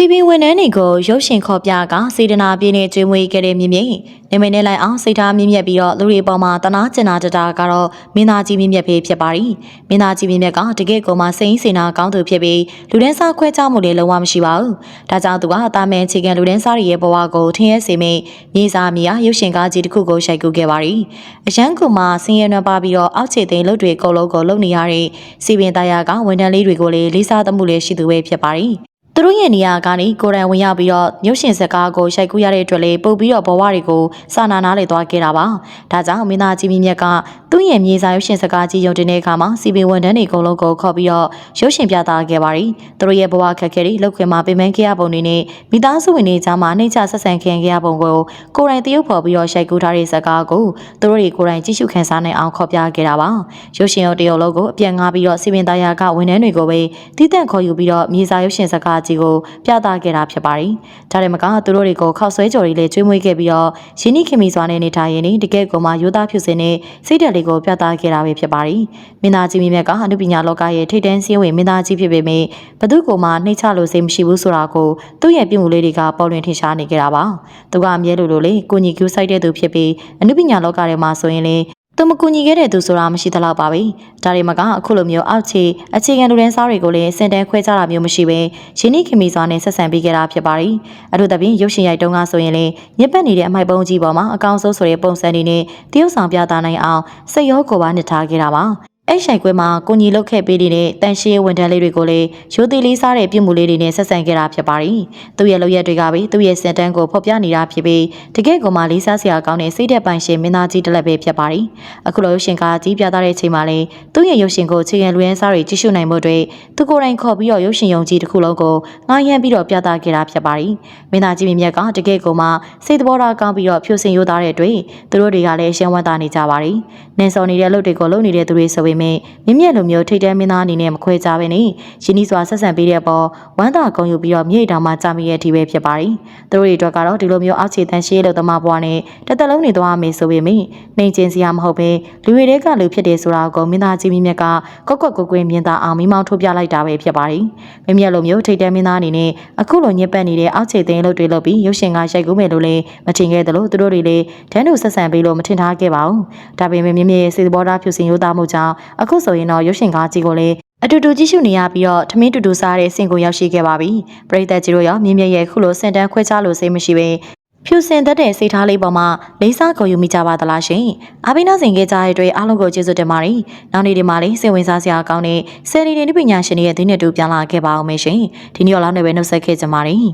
စီပီဝန်ထမ်းတွေကိုရုပ်ရှင်ခေါ်ပြကစေတနာပြည့်နဲ့ကျွေးမွေးခဲ့တဲ့မြင့်မြင့်နေမည်နဲ့လိုက်အောင်စိတ်ထားမြင့်မြတ်ပြီးတော့လူတွေပေါ်မှာတနာကျင်နာတတာကတော့မင်းသားကြီးမြင့်မြတ်ဖေးဖြစ်ပါရီမင်းသားကြီးမြင့်မြတ်ကတကယ့်ကိုမှစိတ်စင်နာကောင်းသူဖြစ်ပြီးလူဒန်းစားခွဲခြားမှုတွေလုံးဝမရှိပါဘူးဒါကြောင့်သူကအသားမဲချီကန်လူဒန်းစားတွေရဲ့ဘဝကိုထင်ရစေမိမြေစာမြေယာရုပ်ရှင်ကားကြီးတစ်ခုကိုရှိုက်ကူခဲ့ပါရီအရန်ကူမှာဆင်းရဲနွမ်းပါပြီးတော့အောက်ခြေသိမ်းလုပ်တွေအကုန်လုံးကိုလုပ်နေရတဲ့စီပင်တရားကဝန်ထမ်းလေးတွေကိုလည်းလေးစားသမှုလေးရှိသူပဲဖြစ်ပါရီ သူတို့ရဲ့နေရာကနေကိုယ်တိုင်ဝင်ရောက်ပြီးတော့ရုပ်ရှင်စကားကိုရိုက်ကူးရတဲ့အတွက်လေပုတ်ပြီးတော့ဘဝတွေကိုစာနာနာလေသွားခဲ့တာပါ။ဒါကြောင့်မင်းသားကြီးမြင့်မြတ်ကသူ့ရဲ့မြေစာရုပ်ရှင်စကားကြီးရုံတင်တဲ့အခါမှာစီပင်ဝန်ထမ်းတွေအကုန်လုံးကိုခေါ်ပြီးတော့ရုပ်ရှင်ပြသခဲ့ပါရီ။သူတို့ရဲ့ဘဝခက်ခဲတွေလောက်ခွင်မှာပင်ပန်းခဲ့ရပုံတွေနဲ့မိသားစုဝင်တွေကြားမှာနှိမ့်ချဆက်ဆံခံခဲ့ရပုံကိုကိုယ်တိုင်တရုပ်ဖော်ပြီးတော့ရိုက်ကူးထားတဲ့စကားကိုသူတို့တွေကိုယ်တိုင်ကြည့်ရှုခန်းစားနိုင်အောင်ခေါ်ပြခဲ့တာပါ။ရုပ်ရှင်ရောတရုပ်လုံးကိုအပြန်ငါပြီးတော့စီပင်သားယာကဝန်ထမ်းတွေကိုပဲတည်တံ့ခေါ်ယူပြီးတော့မြေစာရုပ်ရှင်စကားကြီးကိုပြသခဲ့တာဖြစ်ပါတယ်။ဒါတွေမကသူတို့တွေကိုခောက်ဆွဲကြော်တွေလည်းကျွေးမွေးခဲ့ပြီးတော့ရင်းနှီးခင်မီစွာနဲ့နေထိုင်ရင်းတကယ့်ကိုမှရိုးသားဖြူစင်တဲ့စိတ်ဓာတ်လေးကိုပြသခဲ့တာပဲဖြစ်ပါတယ်။မင်းသားကြီးမြင့်မြတ်ကအနုပညာလောကရဲ့ထိပ်တန်းစည်းဝင်မင်းသားကြီးဖြစ်ပေမယ့်ဘသူကမှနှိမ့်ချလို့စိတ်မရှိဘူးဆိုတာကိုသူ့ရဲ့ပြုမှုလေးတွေကပေါ်လွင်ထင်ရှားနေကြတာပါ။သူကအမြဲလိုလိုလေးကိုညီကျူးဆိုင်တဲ့သူဖြစ်ပြီးအနုပညာလောကထဲမှာဆိုရင်လေ သူမကူညီခဲ့တဲ့သူဆိုတာမရှိသလောက်ပါပဲ။ဒါတွေမကအခုလိုမျိုးအောက်ခြေအခြေခံလူတန်းစားတွေကိုလည်းစင်တန်းခွဲခြားတာမျိုးမရှိဘဲရင်းနှီးခင်မီစွာနဲ့ဆက်ဆံပေးခဲ့တာဖြစ်ပါတယ်။အထူးသဖြင့်ရုပ်ရှင်ရိုက်တုံးကဆိုရင်လေညစ်ပတ်နေတဲ့အမိုက်ပုံးကြီးပေါ်မှာအကောင်ဆုံးဆိုတဲ့ပုံစံတွေနဲ့တရုပ်ဆောင်ပြသနိုင်အောင်စိတ်ရောကိုယ်ပါနှစ်ထားခဲ့တာပါ။ အဲ့ဆိုင်ကွဲမှာကိုညီလုတ်ခဲ့ပေးနေတဲ့တန်ရှင်းဝန်ထမ်းလေးတွေကိုလည်းရိုးသေးလေးစားတဲ့ပြုမှုလေးတွေနဲ့ဆက်ဆံခဲ့တာဖြစ်ပါတယ်။သူ့ရဲ့လုပ်ရက်တွေကပဲသူ့ရဲ့စင်တန်းကိုဖော်ပြနေတာဖြစ်ပြီးတကယ့်ကိုမှလေးစားစရာကောင်းတဲ့စိတ်သက်ပိုင်ရှင်မင်းသားကြီးတစ်လက်ပဲဖြစ်ပါတယ်။အခုလိုရုပ်ရှင်ကားကြီးပြသတဲ့အချိန်မှာလည်းသူ့ရဲ့ရုပ်ရှင်ကိုခြေခံလူရန်စားတွေကြည့်ရှုနိုင်မှုတွေသူကိုယ်တိုင်ခေါ်ပြီးတော့ရုပ်ရှင်ယုံကြည်တစ်ခုလုံးကိုငှားရမ်းပြီးတော့ပြသခဲ့တာဖြစ်ပါတယ်။မင်းသားကြီးမြင့်မြတ်ကတကယ့်ကိုမှစိတ်သဘောထားကောင်းပြီးတော့ဖြူစင်ရိုးသားတဲ့အတွက်သူတို့တွေကလည်းရှင်းဝမ်းသာနေကြပါတယ်။နင်းစော်နေတဲ့အလုပ်တွေကိုလုပ်နေတဲ့သူတွေဆိုပေမဲ့မြင့်မြတ်လိုမျိုးထိတ်တဲမင်းသားအနေနဲ့မခွဲကြဘဲနဲ့ရင်းနှီးစွာဆက်ဆံပေးတဲ့အပေါ်ဝမ်းသာဂုဏ်ယူပြီးတော့မြေတောင်မှကြာမိရဲ့အထိပဲဖြစ်ပါတယ်။သူတို့တွေအတွက်ကတော့ဒီလိုမျိုးအောက်ခြေတန်ရှင်းလို့သမားဘွားနဲ့တစ်သက်လုံးနေသွားမယ်ဆိုပေမဲ့နှိမ်ကျင်စရာမဟုတ်ပဲလူတွေတဲကလူဖြစ်တယ်ဆိုတာကိုမင်းသားကြီးမြင့်မြတ်ကကော့ကော့ကွကွင်းမြင်သာအောင်မိမောင်းထုတ်ပြလိုက်တာပဲဖြစ်ပါတယ်။မြင့်မြတ်လိုမျိုးထိတ်တဲမင်းသားအနေနဲ့အခုလိုညစ်ပတ်နေတဲ့အောက်ခြေသိန်းလို့တွေလုပ်ပြီးရုပ်ရှင်ကရိုက်ကူးမယ်လို့လည်းမထင်ခဲ့သလိုသူတို့တွေလည်းတန်းတူဆက်ဆံပေးလို့မထင်ထားခဲ့ပါဘူး။ဒါပေမဲ့မြင့်မြတ်ရဲ့စေတဘောထားဖြူစင်ရိုးသားမှုကြောင့်အခုဆိုရင်တော့ရုပ်ရှင်ကားကြီးကိုလည်းအတူတူကြည့်ရှုနေရပြီးတော့ထမင်းတူတူစားတဲ့အဆင့်ကိုရောက်ရှိခဲ့ပါပြီ။ပရိသတ်ကြီးတို့ရောမြင့်မြတ်ရဲ့ခုလိုစင်တန်းခွဲခြားလို့စိတ်မရှိပဲဖြူစင်တတ်တဲ့စိတ်ထားလေးပေါ်မှာလေးစားခေါ်ယူမိကြပါသလားရှင်။အဘိနာစင်ခဲ့ကြတဲ့အတွက်အားလုံးကိုကျေးဇူးတင်ပါတယ်။နောက်နေ့ဒီမှာလေးစိတ်ဝင်စားစရာကောင်းတဲ့ဆယ်လီတင်ပညာရှင်တွေရဲ့ဒီနေ့တူပြန်လာခဲ့ပါအောင်မယ်ရှင်။ဒီနေ့ရောလောက်နေပဲနှုတ်ဆက်ခဲ့ကြပါမယ်။